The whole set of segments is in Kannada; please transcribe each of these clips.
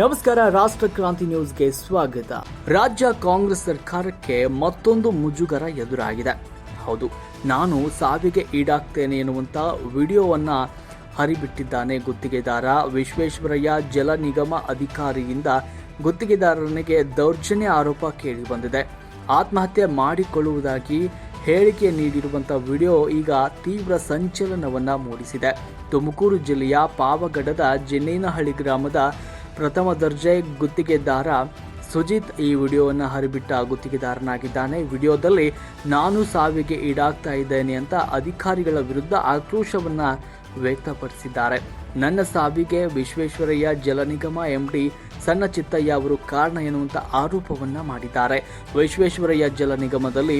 ನಮಸ್ಕಾರ, ರಾಷ್ಟ್ರ ಕ್ರಾಂತಿ ನ್ಯೂಸ್ಗೆ ಸ್ವಾಗತ. ರಾಜ್ಯ ಕಾಂಗ್ರೆಸ್ ಸರ್ಕಾರಕ್ಕೆ ಮತ್ತೊಂದು ಮುಜುಗರ ಎದುರಾಗಿದೆ. ಹೌದು, ನಾನು ಸಾವಿಗೆ ಈಡಾಗ್ತೇನೆ ಎನ್ನುವಂತ ವಿಡಿಯೋವನ್ನ ಹರಿಬಿಟ್ಟಿದ್ದಾನೆ ಗುತ್ತಿಗೆದಾರ ವಿಶ್ವೇಶ್ವರಯ್ಯ, ಜಲ ನಿಗಮ ಅಧಿಕಾರಿಯಿಂದ ಗುತ್ತಿಗೆದಾರನಿಗೆ ದೌರ್ಜನ್ಯ ಆರೋಪ ಕೇಳಿಬಂದಿದೆ. ಆತ್ಮಹತ್ಯೆ ಮಾಡಿಕೊಳ್ಳುವುದಾಗಿ ಹೇಳಿಕೆ ನೀಡಿರುವಂಥ ವಿಡಿಯೋ ಈಗ ತೀವ್ರ ಸಂಚಲನವನ್ನ ಮೂಡಿಸಿದೆ. ತುಮಕೂರು ಜಿಲ್ಲೆಯ ಪಾವಗಡದ ಜೆನ್ನೇನಹಳ್ಳಿ ಗ್ರಾಮದ ಪ್ರಥಮ ದರ್ಜೆ ಗುತ್ತಿಗೆದಾರ ಸುಜಿತ್ ಈ ವಿಡಿಯೋವನ್ನು ಹರಿಬಿಟ್ಟ ಗುತ್ತಿಗೆದಾರನಾಗಿದ್ದಾನೆ. ವಿಡಿಯೋದಲ್ಲಿ ನಾನು ಸಾವಿಗೆ ಈಡಾಗ್ತಾ ಇದ್ದೇನೆ ಅಂತ ಅಧಿಕಾರಿಗಳ ವಿರುದ್ಧ ಆಕ್ರೋಶವನ್ನ ವ್ಯಕ್ತಪಡಿಸಿದ್ದಾರೆ. ನನ್ನ ಸಾವಿಗೆ ವಿಶ್ವೇಶ್ವರಯ್ಯ ಜಲ ನಿಗಮ ಎಂಡಿ ಸಣ್ಣ ಚಿತ್ತಯ್ಯ ಅವರು ಕಾರಣ ಎನ್ನುವಂಥ ಆರೋಪವನ್ನ ಮಾಡಿದ್ದಾರೆ. ವಿಶ್ವೇಶ್ವರಯ್ಯ ಜಲ ನಿಗಮದಲ್ಲಿ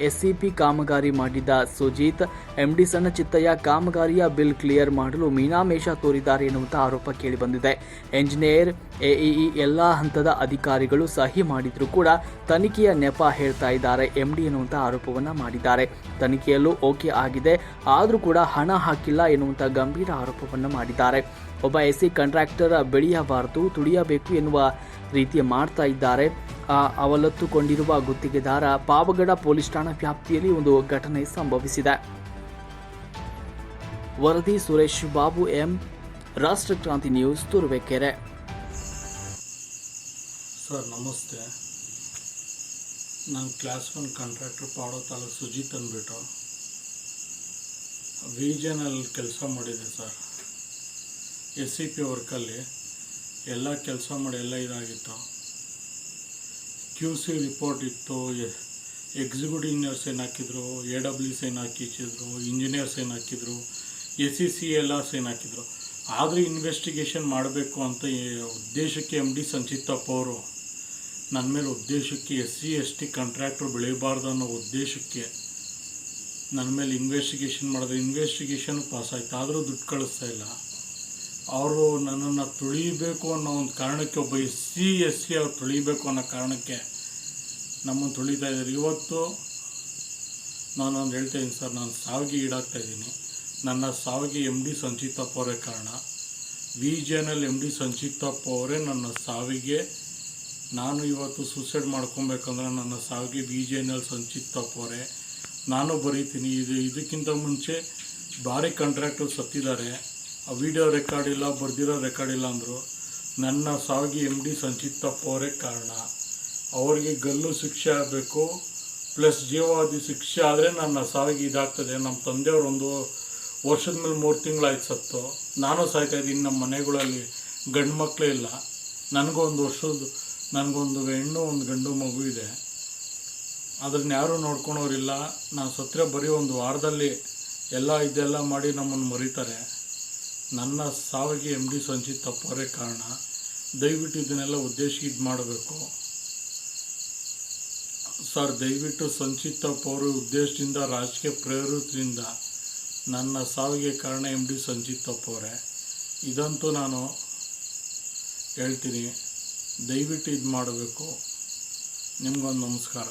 ಎಸ್ಸಿಪಿ ಕಾಮಗಾರಿ ಮಾಡಿದ್ದ ಸುಜೀತ್, ಎಂಡಿ ಸಣ್ಣ ಚಿತ್ತಯ್ಯ ಕಾಮಗಾರಿಯ ಬಿಲ್ ಕ್ಲಿಯರ್ ಮಾಡಲು ಮೀನಾಮೇಷ ತೋರಿದ್ದಾರೆ ಎನ್ನುವಂಥ ಆರೋಪ ಕೇಳಿಬಂದಿದೆ. ಎಂಜಿನಿಯರ್, ಎಇಇ ಎಲ್ಲ ಹಂತದ ಅಧಿಕಾರಿಗಳು ಸಹಿ ಮಾಡಿದರೂ ಕೂಡ ತನಿಖೆಯ ನೆಪ ಹೇಳ್ತಾ ಇದ್ದಾರೆ, ಎಂಡಿ ಎನ್ನುವಂಥ ಆರೋಪವನ್ನ ಮಾಡಿದ್ದಾರೆ. ತನಿಖೆಯಲ್ಲೂ ಓಕೆ ಆಗಿದೆ, ಆದರೂ ಕೂಡ ಹಣ ಹಾಕಿಲ್ಲ ಎನ್ನುವಂಥ ಗಂಭೀರ ಆರೋಪವನ್ನು ಮಾಡಿದ್ದಾರೆ. ಒಬ್ಬ ಎಸ್ಸಿ ಕಾಂಟ್ರಾಕ್ಟರ್, ಬೆಳೆಯಬಾರದು, ತುಳಿಯಬೇಕು ಎನ್ನುವ ರೀತಿ ಮಾಡ್ತಾ ಇದ್ದಾರೆ. ಅವಲತ್ತುಕೊಂಡಿರುವ ಗುತ್ತಿಗೆದಾರ ಪಾವಗಡ ಪೊಲೀಸ್ ಠಾಣಾ ವ್ಯಾಪ್ತಿಯಲ್ಲಿ ಒಂದು ಘಟನೆ ಸಂಭವಿಸಿದೆ. ವರದಿ ಸುರೇಶ್ ಬಾಬು ಎಂ, ರಾಷ್ಟ್ರ ಕ್ರಾಂತಿ ನ್ಯೂಸ್ ತುರುವೇಕೆರೆ. ಸರ್, ನಮಸ್ತೆ. ನಾನು ಕ್ಲಾಸ್ ಒನ್ ಕಾಂಟ್ರಾಕ್ಟರ್ ಪಾಡೋ ತಾಲೂಕು ಸುಜಿತ್ ಅಂದ್ಬಿಟ್ಟು ವಿಜನಲ್ಲಿ ಕೆಲಸ ಮಾಡಿದೆ ಸರ್. ಎಸ್ ಸಿ ಪಿ ವರ್ಕಲ್ಲಿ. ಎಲ್ಲ ಕೆಲಸ ಮಾಡಿ ಎಲ್ಲ ಇದಾಗಿತ್ತು. ಕ್ಯೂ ಸಿ ರಿಪೋರ್ಟ್ ಇತ್ತು ಎಕ್ಸಿಕ್ಯೂಟಿವ್ ಇಂಜಿನಿಯರ್ಸ್ ಏನು ಹಾಕಿದ್ರು ಎ ಡಬ್ಲ್ಯೂ ಸೈನ್ ಹಾಕಿಸಿದ್ರು ಇಂಜಿನಿಯರ್ಸ್ ಏನು ಹಾಕಿದ್ರು ಎಸ್ ಸಿ ಸಿ ಎಲ್ಲ ಸೈನ್ ಹಾಕಿದ್ರು. ಆದರೂ ಇನ್ವೆಸ್ಟಿಗೇಷನ್ ಮಾಡಬೇಕು ಅಂತ ಉದ್ದೇಶಕ್ಕೆ ಎಂ ಡಿ ಸಂಚಿತಪ್ಪ ಅವರು ನನ್ನ ಮೇಲೆ ಉದ್ದೇಶಕ್ಕೆ S C S T contractors ಬೆಳೆಯಬಾರ್ದು ಅನ್ನೋ ಉದ್ದೇಶಕ್ಕೆ ನನ್ನ ಮೇಲೆ ಇನ್ವೆಸ್ಟಿಗೇಷನ್ ಮಾಡಿದ್ರೆ. ಇನ್ವೆಸ್ಟಿಗೇಷನ್ ಪಾಸ್ ಆಯಿತು, ಆದರೂ ದುಡ್ಡು ಕಳಿಸ್ತಾ ಇಲ್ಲ. ಅವರು ನನ್ನನ್ನು ತುಳಿಬೇಕು ಅನ್ನೋ ಒಂದು ಕಾರಣಕ್ಕೆ ಒಬ್ಬ ಎಸ್ ಸಿ ಎಸ್ ಸಿ ಅವ್ರು ತುಳಿಬೇಕು ಅನ್ನೋ ಕಾರಣಕ್ಕೆ ನಮ್ಮನ್ನು ತುಳಿತಾ ಇದ್ದಾರೆ. ಇವತ್ತು ನಾನು ಒಂದು ಹೇಳ್ತಾ ಇದ್ದೀನಿ ಸರ್, ನಾನು ಸಾವಿಗೆ ಈಡಾಗ್ತಾ ಇದ್ದೀನಿ. ನನ್ನ ಸಾವಿಗೆ ಎಂ ಡಿ ಸಂಚಿತಪ್ಪ ಅವರೇ ಕಾರಣ. ವಿ ಜಿನಲ್ಲಿ ಎಂ ಡಿ ಸಂಚಿತಪ್ಪ ಅವರೇ ನನ್ನ ಸಾವಿಗೆ. ನಾನು ಇವತ್ತು ಸೂಸೈಡ್ ಮಾಡ್ಕೊಬೇಕಂದ್ರೆ ನನ್ನ ಸಾವಿಗೆ ವಿ ಎಲ್ ಸಂಚಿತಪ್ಪ ಅವರೇ. ನಾನು ಬರೀತೀನಿ. ಇದು ಇದಕ್ಕಿಂತ ಮುಂಚೆ ಭಾರಿ ಕಾಂಟ್ರಾಕ್ಟರ್ ಸತ್ತಿದ್ದಾರೆ. ವಿಡಿಯೋ ರೆಕಾರ್ಡ್ ಇಲ್ಲ, ಬರ್ದಿರೋ ರೆಕಾರ್ಡ್ ಇಲ್ಲ ಅಂದರು, ನನ್ನ ಸಾವಿಗೆ ಎಂ ಡಿ ಸಂಚಿತಪ್ಪ ಅವರೇ ಕಾರಣ. ಅವರಿಗೆ ಗಲ್ಲು ಶಿಕ್ಷೆ ಆಗಬೇಕು, ಪ್ಲಸ್ ಜೀವಾವಧಿ ಶಿಕ್ಷೆ ಆದರೆ ನನ್ನ ಸಾವಿಗೆ ಇದಾಗ್ತದೆ. ನಮ್ಮ ತಂದೆಯವರು ಒಂದು ವರ್ಷದ ಮೇಲೆ ಮೂರು ತಿಂಗಳಾಯ್ತು ಸತ್ತು. ನಾನು ಸಾಯ್ತಾ ಇದ್ದೀನಿ ನಮ್ಮ ಮನೆಗಳಲ್ಲಿ, ಗಂಡು ಮಕ್ಕಳೇ ಇಲ್ಲ. ನನಗೊಂದು ವರ್ಷದ, ನನಗೊಂದು ಹೆಣ್ಣು, ಒಂದು ಗಂಡು ಮಗು ಇದೆ. ಅದನ್ನ ಯಾರೂ ನೋಡ್ಕೊಳೋರಿಲ್ಲ. ನಾನು ಸತ್ತರೆ ಬರೀ ಒಂದು ವಾರದಲ್ಲಿ ಎಲ್ಲ ಇದೆಲ್ಲ ಮಾಡಿ ನಮ್ಮನ್ನು ಮರೀತಾರೆ. ನನ್ನ ಸಾವಿಗೆ ಎಂ ಡಿ ಸಂಚಿತ್ ತಪ್ಪೋರೇ ಕಾರಣ. ದಯವಿಟ್ಟು ಇದನ್ನೆಲ್ಲ ಉದ್ದೇಶ ಇದು ಮಾಡಬೇಕು. ಸರ್, ದಯವಿಟ್ಟು ಸಂಚಿತ್ ತಪ್ಪ ಉದ್ದೇಶದಿಂದ, ರಾಜಕೀಯ ಪ್ರೇರಿತದಿಂದ ನನ್ನ ಸಾವಿಗೆ ಕಾರಣ ಎಂ ಡಿ ಸಂಚಿತ್ ತಪ್ಪೋರೆ. ಇದಂತೂ ನಾನು ಹೇಳ್ತೀನಿ. ದಯವಿಟ್ಟು ಇದು ಮಾಡಬೇಕು. ನಿಮಗೊಂದು ನಮಸ್ಕಾರ.